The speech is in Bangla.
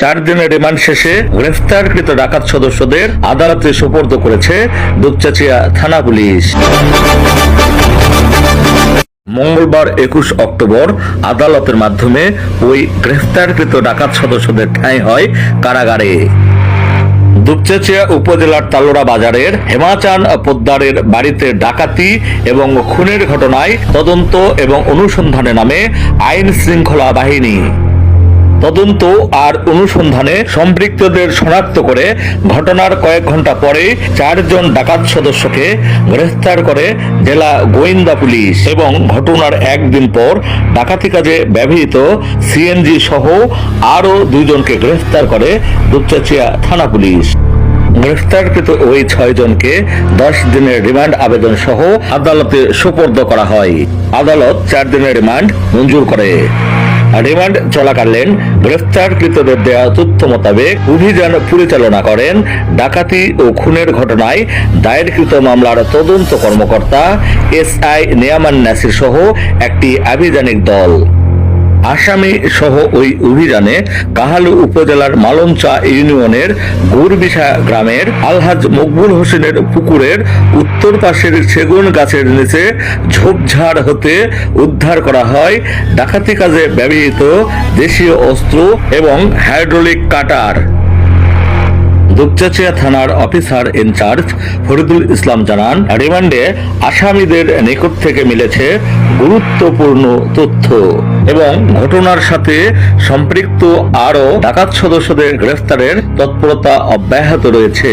চার দিনের রিমান্ড শেষে গ্রেফতারকৃত ডাকাত সদস্যদের আদালতে সোপর্দ করেছে দুপচাচিয়া থানা পুলিশ। মঙ্গলবার একুশ অক্টোবর আদালতের মাধ্যমে ওই গ্রেফতারকৃত ডাকাত সদস্যদের ঠাঁই হয় কারাগারে। দুপচাচিয়া উপজেলার তালোড়া বাজারের হেমাচান পোদ্দারের বাড়িতে ডাকাতি এবং খুনের ঘটনায় তদন্ত এবং অনুসন্ধানে নামে আইন শৃঙ্খলা বাহিনী। তদন্ত আর অনুসন্ধানে সম্পৃক্তদের শনাক্ত করে ঘটনার কয়েক ঘণ্টা পরে চারজন ডাকাত সদস্যকে গ্রেফতার করে জেলা গোয়েন্দা পুলিশ এবং ঘটনার একদিন পর ডাকাতি কাজে ব্যবহৃত সিএনজি সহ আরও দুইজনকে গ্রেফতার করে দুপচাচিয়া থানা পুলিশ। গ্রেফতারকৃত ওই ছয়জনকে দশ দিনের রিমান্ড আবেদন সহ আদালতে সোপর্দ করা হয়। আদালত চার দিনের রিমান্ড মঞ্জুর করে। রিমান্ড চলাকালীন গ্রেফতারকৃতদের দেওয়া তথ্য মোতাবেক অভিযান পরিচালনা করেন ডাকাতি ও খুনের ঘটনায় দায়েরকৃত মামলার তদন্ত কর্মকর্তা এস আই নিয়ামান নাসির সহ একটি আভিযানিক দল। আসামি সহ ওই অভিযানে কাহালু উপজেলার মালঞ্চা ইউনিয়নের গুরবিশা গ্রামের আলহাজ মকবুল হোসেনের পুকুরের উত্তর পাশের সেগুন গাছের নিচে ঝোপঝাড় হতে উদ্ধার করা হয়। ডাকাতি কাজে ব্যবহৃত দেশীয় অস্ত্র এবং হাইড্রোলিক কাটার। দুপচাচিয়া থানার অফিসার ইনচার্জ ফরিদুল ইসলাম জানান, রিমান্ডে আসামিদের নিকট থেকে মিলেছে গুরুত্বপূর্ণ তথ্য এবং ঘটনার সাথে সম্পৃক্ত আরও ডাকাত সদস্যদের গ্রেফতারের তৎপরতা অব্যাহত রয়েছে।